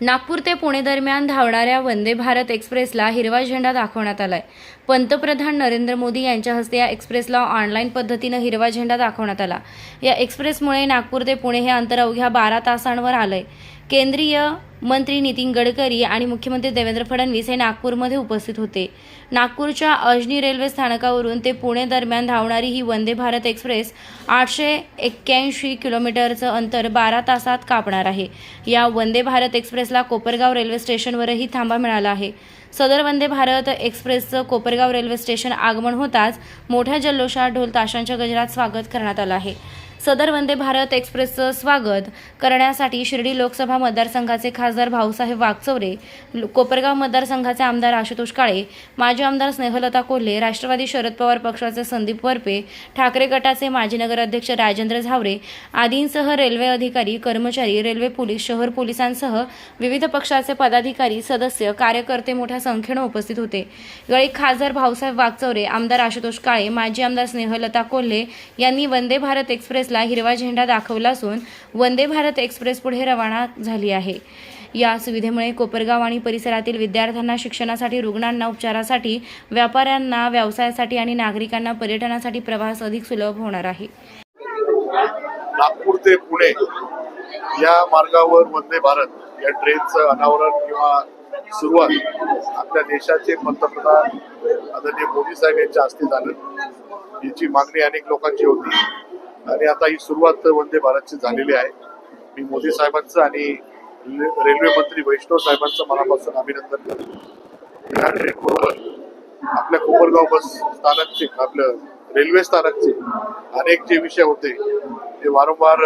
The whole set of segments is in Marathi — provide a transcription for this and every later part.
नागपूर ते पुणे दरम्यान धावणाऱ्या वंदे भारत एक्सप्रेसला हिरवा झेंडा दाखवण्यात आलाय. पंतप्रधान नरेंद्र मोदी यांच्या हस्ते या एक्सप्रेसला ऑनलाईन पद्धतीनं हिरवा झेंडा दाखवण्यात आला. या एक्सप्रेसमुळे नागपूर ते पुणे हे अंतर अवघ्या बारा तासांवर आलंय. केंद्रीय मंत्री नितीन गडकरी आणि मुख्यमंत्री देवेंद्र फडणवीस हे नागपूरमध्ये उपस्थित होते. नागपूरच्या अजनी रेल्वे स्थानकावरून ते पुणे दरम्यान धावणारी ही वंदे भारत एक्सप्रेस आठशे एक्क्याऐंशी किलोमीटरचं अंतर बारा तासात कापणार आहे. या वंदे भारत एक्सप्रेसला कोपरगाव रेल्वे स्टेशनवरही थांबा मिळाला आहे. सदर वंदे भारत एक्सप्रेसचं कोपरगाव रेल्वे स्टेशन आगमन होताच मोठ्या जल्लोषात ढोल ताशांच्या गजरात स्वागत करण्यात आलं आहे. सदर वंदे भारत एक्सप्रेसचं स्वागत करण्यासाठी शिर्डी लोकसभा मतदारसंघाचे खासदार भाऊसाहेब वागचौरे कोपरगाव मतदारसंघाचे आमदार आशुतोष काळे माजी आमदार स्नेहलता कोल्हे राष्ट्रवादी शरद पवार पक्षाचे संदीप वरपे ठाकरे गटाचे माजी नगराध्यक्ष राजेंद्र झावरे आदींसह रेल्वे अधिकारी कर्मचारी रेल्वे पोलीस शहर पोलिसांसह विविध पक्षाचे पदाधिकारी सदस्य कार्यकर्ते मोठ्या संख्येनं उपस्थित होते. यावेळी खासदार भाऊसाहेब वागचौरे आमदार आशुतोष काळे माजी आमदार स्नेहलता कोल्हे यांनी वंदे भारत एक्सप्रेस एक्सप्रेसला हिरवा झेंडा दाखवला असून वंदे भारत एक्सप्रेस पुढे रवाना झाली आहे. या सुविधेमुळे कोपरगाव आणि परिसरातील विद्यार्थ्यांना शिक्षणासाठी रुग्णांना उपचारासाठी व्यापाऱ्यांना व्यवसायासाठी आणि नागरिकांना पर्यटनासाठी प्रवास अधिक सुलभ होणार आहे. नागपूर ते पुणे या मार्गावर वंदे भारत या ट्रेनचं अनावरण किंवा सुरुवात आपल्या देशाचे पंतप्रधान आदरणीय मोदी साहेब यांच्या हस्ते झालं. याची मागणी अनेक लोकांची होती. आणि आता ही सुरुवात वंदे भारतची झालेली आहे. मी मोदी साहेबांचं आणि रेल्वे मंत्री वैष्णव साहेबांचं मनापासून अभिनंदन करतो. आपल्या कोपरगाव बस स्थानकचे आपलं रेल्वे स्थानकचे अनेक जे विषय होते ते वारंवार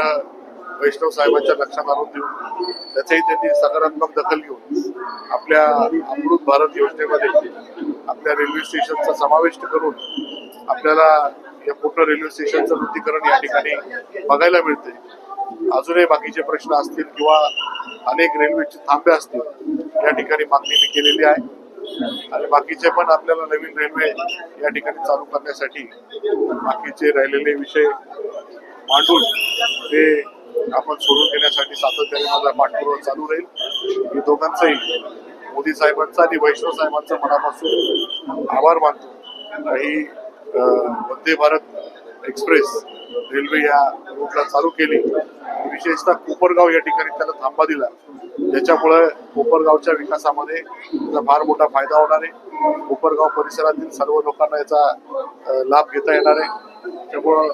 वैष्णव साहेबांच्या लक्षात आणून देऊन त्याचंही त्यांनी सकारात्मक दखल घेऊन आपल्या अमृत भारत योजनेमध्ये आपल्या रेल्वे स्टेशनचा समावेश करून आपल्याला या पूर्ण रेल्वे स्टेशनचं नूतनीकरण या ठिकाणी बघायला मिळते अजूनही बाकीचे प्रश्न असतील किंवा अनेक रेल्वेचे थांबे असतील या ठिकाणी मागणी मी केलेली आहे. आणि बाकीचे पण आपल्याला नवीन रेल्वे या ठिकाणी चालू करण्यासाठी बाकीचे राहिलेले विषय मांडून ते आपण सोडून घेण्यासाठी सातत्याने माझा पाठपुरावा चालू राहील. मी दोघांचंही मोदी साहेबांचा आणि वैष्णव साहेबांचा मनापासून आभार मानतो. ही वंदे भारत एक्सप्रेस रेल्वे या रूटला चालू केली. विशेषतः कोपरगाव या ठिकाणी त्याला थांबा दिला. ज्याच्यामुळे कोपरगावच्या विकासामध्ये त्याचा फार मोठा फायदा होणार आहे. कोपरगाव परिसरातील सर्व लोकांना याचा लाभ घेता येणार आहे. त्यामुळं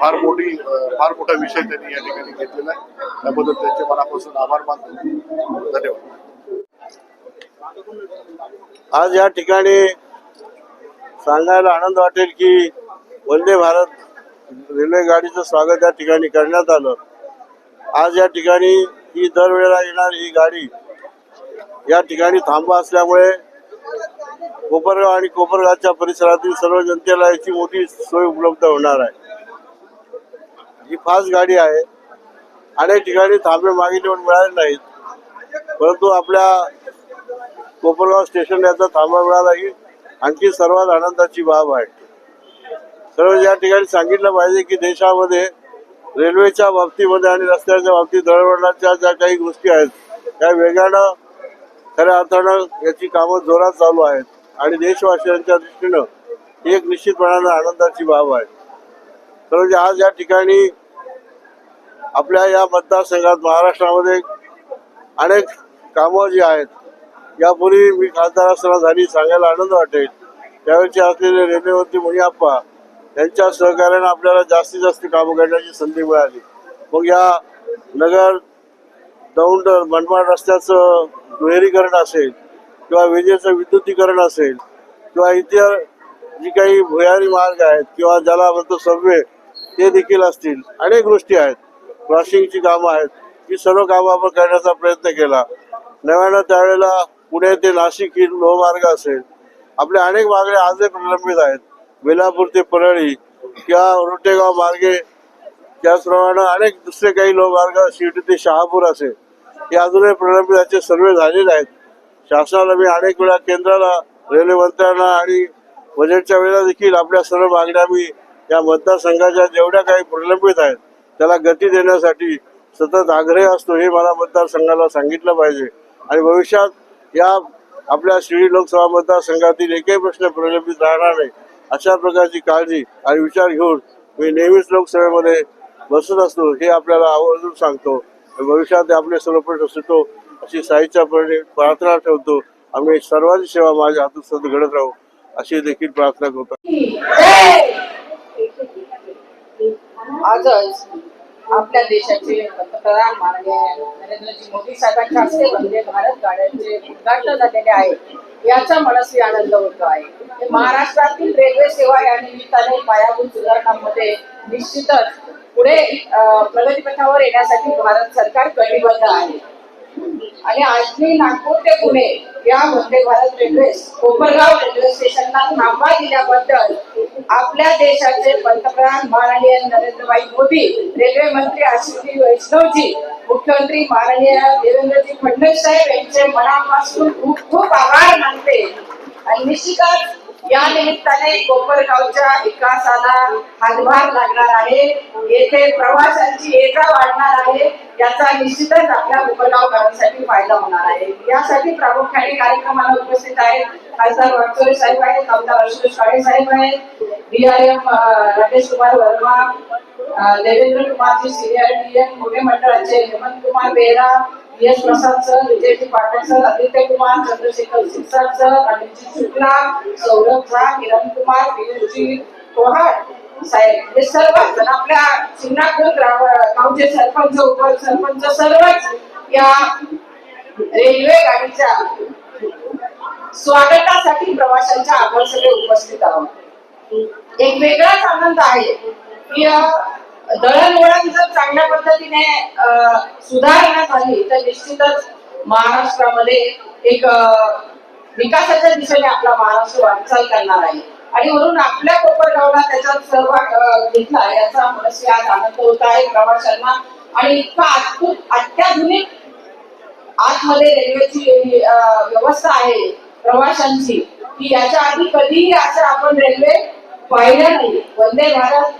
फार मोठी फार मोठा विषय त्यांनी या ठिकाणी घेतलेला आहे. त्याबद्दल त्यांचे मनापासून आभार मानतो. धन्यवाद. आज या ठिकाणी सांगायला आनंद वाटेल की वंदे भारत रेल्वे गाडीचं स्वागत या ठिकाणी करण्यात आलं. आज या ठिकाणी ही दरवेळेला येणारी ही गाडी या ठिकाणी थांबा असल्यामुळे कोपरगाव आणि कोपरगावच्या परिसरातील सर्व जनतेला याची मोठी सोय उपलब्ध होणार आहे. ही फास्ट गाडी आहे. अनेक ठिकाणी थांबे मागितले पण मिळाले नाहीत. परंतु आपल्या कोपरगाव स्टेशन याचा थांबा मिळाला ही आणखी सर्वात आनंदाची बाब आहे. सर्व या ठिकाणी सांगितलं पाहिजे की देशामध्ये रेल्वेच्या बाबतीमध्ये आणि रस्त्याच्या बाबतीत दळवळणाच्या ज्या काही गोष्टी आहेत त्या वेगानं खऱ्या अर्थानं याची कामं जोरात चालू आहेत. आणि देशवासियांच्या दृष्टीनं ही एक निश्चितपणानं आनंदाची बाब आहे. तर आज या ठिकाणी आपल्या या मतदारसंघात महाराष्ट्रामध्ये अनेक कामं जी आहेत यापूर्वी मी खासदार असताना झाली सांगायला आनंद वाटेल. त्यावेळेचे असलेले रेल्वेमंत्री मुनियाप्पा यांच्या सहकार्याने आपल्याला जास्तीत जास्त कामं करण्याची संधी मिळाली. मग या नगर दौंड मनमाड रस्त्याचं दुहेरीकरण असेल किंवा विजेचं विद्युतीकरण असेल किंवा इतर जी काही भुयारी मार्ग आहेत किंवा ज्याला म्हणतो सबवे ते देखील असतील. अनेक गोष्टी आहेत. क्रॉसिंगची कामं आहेत. ही सर्व कामं आपण करण्याचा प्रयत्न केला. नव्यानं त्यावेळेला पुणे ते नाशिक ही लोहमार्ग असेल. आपल्या अनेक मागण्या आजही प्रलंबित आहेत. बेलापूर ते परळी किंवा रोटेगाव मार्गे. त्याचप्रमाणे अनेक दुसरे काही लोहमार्ग शिर्डी ते शहापूर असेल. हे अजूनही प्रलंबित याचे सर्वे झालेले आहेत. शासनाला मी अनेक वेळा केंद्राला रेल्वे मंत्र्यांना आणि बजेटच्या वेळेला देखील आपल्या सर्व मागण्या मी या मतदारसंघाच्या जेवढ्या काही प्रलंबित आहेत त्याला गती देण्यासाठी सतत आग्रह असतो हे मला मतदारसंघाला सांगितलं पाहिजे. आणि भविष्यात या आपल्या शिर्डी लोकसभा मतदारसंघातील एकही प्रश्न प्रलंबित राहणार नाही अशा प्रकारची काळजी आणि विचार घेऊन मी नेहमीच लोकसभेमध्ये बसत असतो हे आपल्याला आवर्जून सांगतो. भविष्यात आपले सर्व प्रश्न सुटो अशी साईच्या प्रार्थना ठेवतो. आम्ही सर्वांची सेवा माझ्या हातून सतत घडत राहू अशी देखील प्रार्थना करतो. आजच. आपल्या देशाचे पंतप्रधान माननीय नरेंद्रजी मोदी साहेबांच्या हस्ते वंदे भारत गाड्यांचे उद्घाटन झालेले आहे. याचा मनस्वी आनंद होतो आहे. महाराष्ट्रातील रेल्वे सेवा या निमित्ताने पायाभूत सुधारणांमध्ये निश्चितच पुढे प्रगतीपथावर येण्यासाठी भारत सरकार कटिबद्ध आहे. आणि आजही नागपूर ते पुणे या वंदे भारत रेल्वे कोपरगाव रेल्वे स्टेशनला थांबा दिल्याबद्दल आपल्या देशाचे पंतप्रधान माननीय नरेंद्रभाई मोदी रेल्वे मंत्री आशिषजी वैष्णवजी मुख्यमंत्री माननीय देवेंद्रजी फडणवीस साहेब यांचे मनापासून खूप खूप आभार मानते. आणि निश्चितच या निमित्ताने कोपरगावच्या विकासाला हातभार लागणार आहे. येथे प्रवाशांची ये वाढणार आहे. याचा निश्चितच आपल्या कोपरगावकरांसाठी फायदा होणार आहे. यासाठी प्रामुख्याने कार्यक्रमाला उपस्थित आहेत खासदार वागचोरे साहेब आहेत आमदार अशोक शाळे साहेब आहेत डीआरएम राकेश कुमार वर्मा देवेंद्र कुमारजी सिनियर डीएम मोठे मंडळाचे हेमंत कुमार बेहरा यश प्रसाद सर विजयजी पाठक सर आदित्य कुमार चंद्रशेखर सिरसाट सर अभिजित शुक्ला सौरभ झा किरण कुमार पियुषजी कोहाड साहेब. हे सर्व जण आपल्या शिंगणापूर ग्राम गावचे सरपंच उपसरपंच सर्वच या रेल्वे गाडीच्या स्वागतासाठी प्रवाशांच्या आपण सगळे उपस्थित आहोत. एक वेगळाच आनंद आहे की दळणवळण जर चांगल्या पद्धतीने सुधारणा झाली तर निश्चितच महाराष्ट्रामध्ये एक विकासाच्या दिशेने आपला महाराष्ट्र वाटचाल करणार आहे. आणि म्हणून आपल्या कोपरगावला त्याच्यात सहभाग घेतला याचा मनस्वी आज आनंद होत आहे प्रवाशांना आणि इतका अद्भुत अत्याधुनिक आतमध्ये रेल्वेची व्यवस्था आहे प्रवाशांची की याच्या आधी कधीही असं आपण रेल्वे पाहिलं नाही. वंदे भारत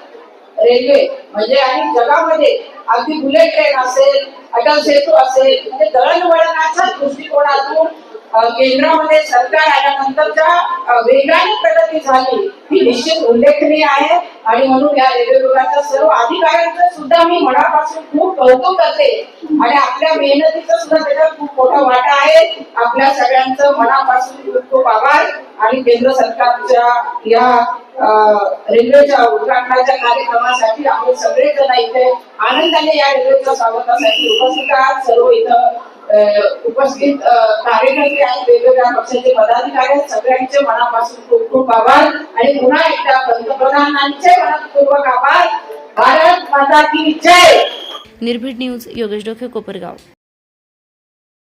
रेल्वे. म्हणजे आणि जगामध्ये अगदी बुलेट ट्रेन असेल अटल सेतू असेल म्हणजे दळणवळणाच्या दृष्टिकोनातून केंद्रामध्ये सरकार आल्यानंतरच्या वेगाने प्रगती झाली ही निश्चित उल्लेखनीय आहे. आणि म्हणून या रेल्वे विभागाच्या सर्व अधिकाऱ्यांचं सुद्धा मी मनापासून खूप कौतुक करते. आणि आपल्या मेहनतीचा सुद्धा त्याच्यात खूप मोठा वाटा आहे. आपल्या सगळ्यांचं मनापासून खूप खूप आभार. आणि केंद्र सरकारच्या या रेल्वेच्या उद्घाटनाच्या कार्यक्रमासाठी आपण सगळेजण इथे आनंदाने या रेल्वेच्या स्वागतासाठी उपस्थित आहात. सर्व इथं उपस्थित कार्यकर्ते आहेत वेगवेगळ्या पक्षाचे पदाधिकारी आहेत सगळ्यांचे मनापासून खूप खूप आभार. आणि पुन्हा एकदा पंतप्रधानांचे मनपूर्वक आभार. भारत माता की जय! निर्भीड न्यूज योगेश डोके कोपरगाव.